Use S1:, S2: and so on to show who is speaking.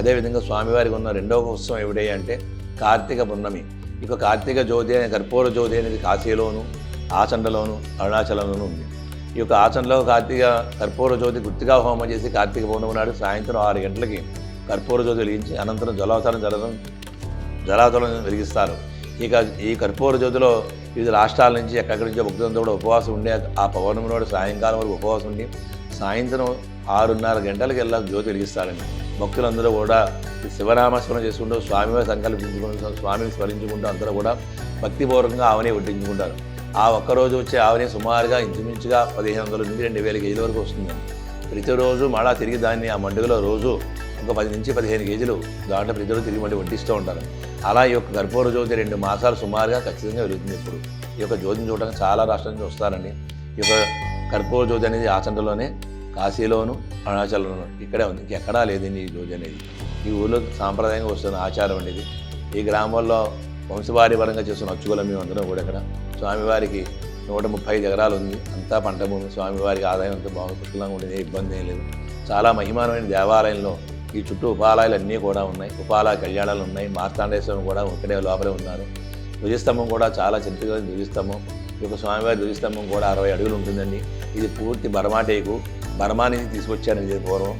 S1: అదేవిధంగా స్వామివారికి ఉన్న రెండవ ఉత్సవం ఏమిటి అంటే కార్తీక పూర్ణమి ఇక కార్తీక జ్యోతి అనే కర్పూర జ్యోతి అనేది కాశీలోను ఆచండలోను అరుణాచలంలోనూ ఉంది. ఈ యొక్క ఆచండలో కార్తీక కర్పూర జ్యోతి గుర్తిగా హోమం చేసి కార్తీక పౌర్ణమి నాడు సాయంత్రం ఆరు గంటలకి కర్పూర జ్యోతి వెలిగించి అనంతరం జలాతలం జలం జలాతలం వెలిగిస్తారు. ఇక ఈ కర్పూర జ్యోతిలో వివిధ రాష్ట్రాల నుంచి ఎక్కడి నుంచో భక్తులంతా కూడా ఉపవాసం ఉండే ఆ పౌర్ణమి నాడు సాయంకాలం వరకు ఉపవాసం ఉండి సాయంత్రం ఆరున్నర గంటలకు వెళ్ళా జ్యోతి వెలిగిస్తారండి. భక్తులందరూ కూడా ఈ శివనామస్మరణ చేసుకుంటూ స్వామివారి సంకల్పించుకుంటూ స్వామిని స్మరించుకుంటూ అందరూ కూడా భక్తిపూర్వకంగా ఆవనే వడ్డించుకుంటారు ఆ ఒక్కరోజు వచ్చే ఆవని సుమారుగా ఇంచుమించుగా పదిహేను వందల నుండి రెండు వేల కేజీల వరకు వస్తుంది. ప్రతిరోజు మళ్ళా తిరిగి దాన్ని ఆ మండుగలో రోజు ఒక పది నుంచి పదిహేను కేజీలు దాంట్లో ప్రతిరోజు తిరిగి మళ్ళీ వడ్డిస్తూ ఉంటారు. అలా ఈ యొక్క గర్భూర జ్యోతి రెండు మాసాలు సుమారుగా ఖచ్చితంగా వెలుగుతుంది ఇప్పుడు. ఈ యొక్క జ్యోతిని చూడడానికి చాలా రాష్ట్రాల నుంచి వస్తారండి. ఈ యొక్క కర్పూర జ్యోతి అనేది ఆచండలోనే కాశీలోను అరుణాచలంలోను ఇక్కడే ఉంది. ఇంకెక్కడా లేదండి ఈ రోజు అనేది. ఈ ఊళ్ళో సాంప్రదాయంగా వస్తున్న ఆచారం అనేది. ఈ గ్రామంలో వంశవారి పరంగా చేస్తున్న అచ్చుగుల మేము అందరం కూడా ఇక్కడ. స్వామివారికి నూట ముప్పై ఐదు ఎకరాలు ఉంది. అంతా పంట భూమి. స్వామివారికి ఆదాయం అంతా బాగా పుష్కలంగా ఉండేది. ఇబ్బంది ఏం లేదు. చాలా మహిమానమైన దేవాలయంలో ఈ చుట్టూ ఉపాలయాలు అన్నీ కూడా ఉన్నాయి. ఉపాలయ కళ్యాణాలు ఉన్నాయి. మార్తాండేశ్వరం కూడా ఇక్కడే లోపలే ఉన్నారు. ధ్వజస్తంభం కూడా చాలా చిన్నగా ధ్వజస్తంభం. ఈ యొక్క స్వామివారి ధ్వజస్తంభం కూడా అరవై అడుగులు ఉంటుందండి. ఇది పూర్తి బరమాటేకు. బర్మా నుంచి తీసుకొచ్చారు ఇది పూర్వం